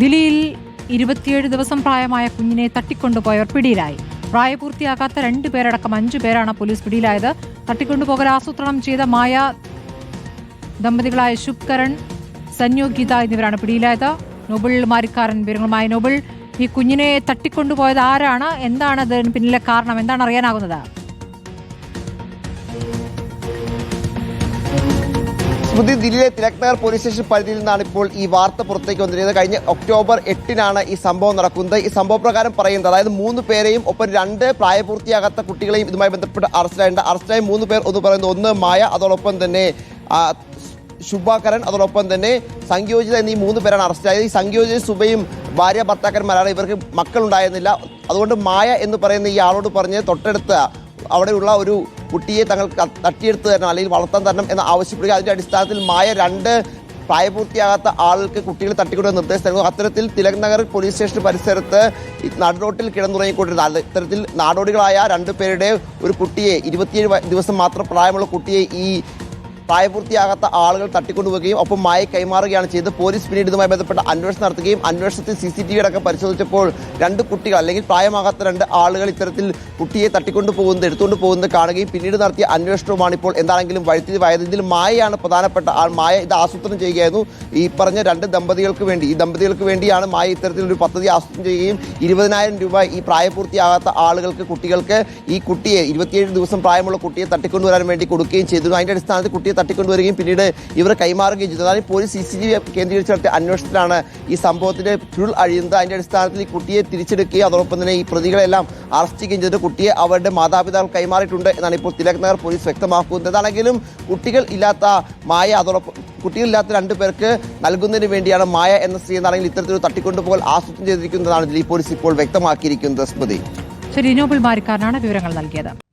ദില്ലിയിൽ ഇരുപത്തിയേഴ് ദിവസം പ്രായമായ കുഞ്ഞിനെ തട്ടിക്കൊണ്ടുപോയവർ പിടിയിലായി. പ്രായപൂർത്തിയാകാത്ത രണ്ടു പേരടക്കം അഞ്ചു പേരാണ് പോലീസ് പിടിയിലായത്. തട്ടിക്കൊണ്ടുപോകൽ ആസൂത്രണം ചെയ്ത മായ ദമ്പതികളായ ശുഭ്കരൺ സന്യോഗീത എന്നിവരാണ് പിടിയിലായത്. നോബിൾ മാരിക്കാരൻ വിവരങ്ങളുമായി. നോബിൾ ഈ കുഞ്ഞിനെ തട്ടിക്കൊണ്ടുപോയത് ആരാണ്? എന്താണ് അതിന് പിന്നിലെ കാരണം? എന്താണ് അറിയാനാകുന്നത്? സ്മൃതി ദില്ലിയിലെ തിലക് നഗർ പോലീസ് സ്റ്റേഷൻ പരിധിയിൽ നിന്നാണ് ഇപ്പോൾ ഈ വാർത്ത പുറത്തേക്ക് വന്നിരിക്കുന്നത്. കഴിഞ്ഞ ഒക്ടോബർ എട്ടിനാണ് ഈ സംഭവം നടക്കുന്നത്. ഈ സംഭവ പ്രകാരം പറയുന്നത് അതായത് മൂന്ന് പേരെയും ഒപ്പം രണ്ട് പ്രായപൂർത്തിയാകാത്ത കുട്ടികളെയും ഇതുമായി ബന്ധപ്പെട്ട് അറസ്റ്റിലായിട്ടുണ്ട്. അറസ്റ്റിലായ മൂന്ന് പേർ ഒന്ന് പറയുന്നത് ഒന്ന് മായ അതോടൊപ്പം തന്നെ ശുഭാകരൻ അതോടൊപ്പം തന്നെ സംയോജിത എന്നീ മൂന്ന് പേരാണ് അറസ്റ്റിലായത്. ഈ സംയോജിത സുബയും ഭാര്യ ഭർത്താക്കന്മാരാണ്. ഇവർക്ക് മക്കളുണ്ടായിരുന്നില്ല. അതുകൊണ്ട് മായ എന്ന് പറയുന്ന ഈ ആളോട് പറഞ്ഞ് തൊട്ടടുത്ത അവിടെയുള്ള ഒരു കുട്ടിയെ തങ്ങൾ തട്ടിയെടുത്ത് തരണം അല്ലെങ്കിൽ വളർത്താൻ തരണം എന്ന് ആവശ്യപ്പെടുക അതിന്റെ അടിസ്ഥാനത്തിൽ മായ രണ്ട് പ്രായപൂർത്തിയാകാത്ത ആൾക്ക് കുട്ടികളെ തട്ടിക്കൊണ്ടുവന്ന നിർദ്ദേശം നൽകുന്നു അത്തരത്തിൽ തിലക് നഗർ പോലീസ് സ്റ്റേഷൻ പരിസരത്ത് നടുറോട്ടിൽ കിടന്നുറങ്ങിക്കൊണ്ടിരുന്ന ഇത്തരത്തിൽ നാടോടികളായ രണ്ടു പേരുടെ ഒരു കുട്ടിയെ ഇരുപത്തിയേഴ് ദിവസം മാത്രം പ്രായമുള്ള കുട്ടിയെ ഈ പ്രായപൂർത്തിയാകാത്ത ആളുകൾ തട്ടിക്കൊണ്ടുപോവുകയും ഒപ്പം മായ കൈമാറുകയാണ് ചെയ്തത്. പോലീസ് പിന്നീട് ഇതുമായി ബന്ധപ്പെട്ട അന്വേഷണം നടത്തുകയും അന്വേഷണത്തിൽ സി സി ടി വി അടക്കം പരിശോധിച്ചപ്പോൾ രണ്ട് കുട്ടികൾ അല്ലെങ്കിൽ പ്രായമാകാത്ത രണ്ട് ആളുകൾ ഇത്തരത്തിൽ കുട്ടിയെ തട്ടിക്കൊണ്ടു പോകുന്നത് എടുത്തുകൊണ്ട് പോകുന്നത് കാണുകയും പിന്നീട് നടത്തിയ അന്വേഷണവുമാണ് ഇപ്പോൾ എന്താണെങ്കിലും വഴിത്തിരിവായത്. ഇതിൽ മായയാണ് പ്രധാനപ്പെട്ട ആൾ. മായ ഇത് ആസൂത്രണം ചെയ്യുകയായിരുന്നു. ഈ പറഞ്ഞ രണ്ട് ദമ്പതികൾക്ക് വേണ്ടി ഈ ദമ്പതികൾക്ക് വേണ്ടിയാണ് മായ ഇത്തരത്തിലൊരു പദ്ധതി ആസൂത്രണം ചെയ്യുകയും ഇരുപതിനായിരം രൂപ ഈ പ്രായപൂർത്തിയാകാത്ത ആളുകൾക്ക് കുട്ടികൾക്ക് ഈ കുട്ടിയെ ഇരുപത്തിയേഴ് ദിവസം പ്രായമുള്ള കുട്ടിയെ തട്ടിക്കൊണ്ടുവരാൻ വേണ്ടി കൊടുക്കുകയും ചെയ്തിരുന്നു. അതിന്റെ അടിസ്ഥാനത്തിൽ കുട്ടിയെ തട്ടിക്കൊണ്ടുവരികയും പിന്നീട് ഇവരെ കൈമാറുകയും ചെയ്തു. അതായത് police C C T V കേന്ദ്രീകരിച്ച് നടത്തിയ അന്വേഷണത്തിലാണ് ഈ സംഭവത്തിന്റെ ചുരുൾ അഴിയുന്നത്. അതിന്റെ അടിസ്ഥാനത്തിൽ ഈ കുട്ടിയെ തിരിച്ചെടുക്കുകയും അതോടൊപ്പം തന്നെ ഈ പ്രതികളെല്ലാം അറസ്റ്റ് ചെയ്യുകയും ചെയ്തിട്ട് കുട്ടിയെ അവരുടെ മാതാപിതാക്കൾ കൈമാറിയിട്ടുണ്ട് എന്നാണ് ഇപ്പോൾ തിലക് നഗർ പോലീസ് വ്യക്തമാക്കുന്നത്. അതാണെങ്കിലും കുട്ടികൾ ഇല്ലാത്ത മായ അതോടൊപ്പം കുട്ടികളില്ലാത്ത രണ്ടു പേർക്ക് നൽകുന്നതിന് വേണ്ടിയാണ് മായ എന്ന സ്ത്രീ എന്നാണെങ്കിൽ ഇത്തരത്തിലൊരു തട്ടിക്കൊണ്ടുപോകൽ ആസൂത്രണം ചെയ്തിരിക്കുന്നതാണ് ദില്ലി പോലീസ് ഇപ്പോൾ വ്യക്തമാക്കിയിരിക്കുന്നത്. സ്മൃതി. ശരി നോബിൾ മാരിക്കാരനാണ് വിവരങ്ങൾ നൽകിയത്.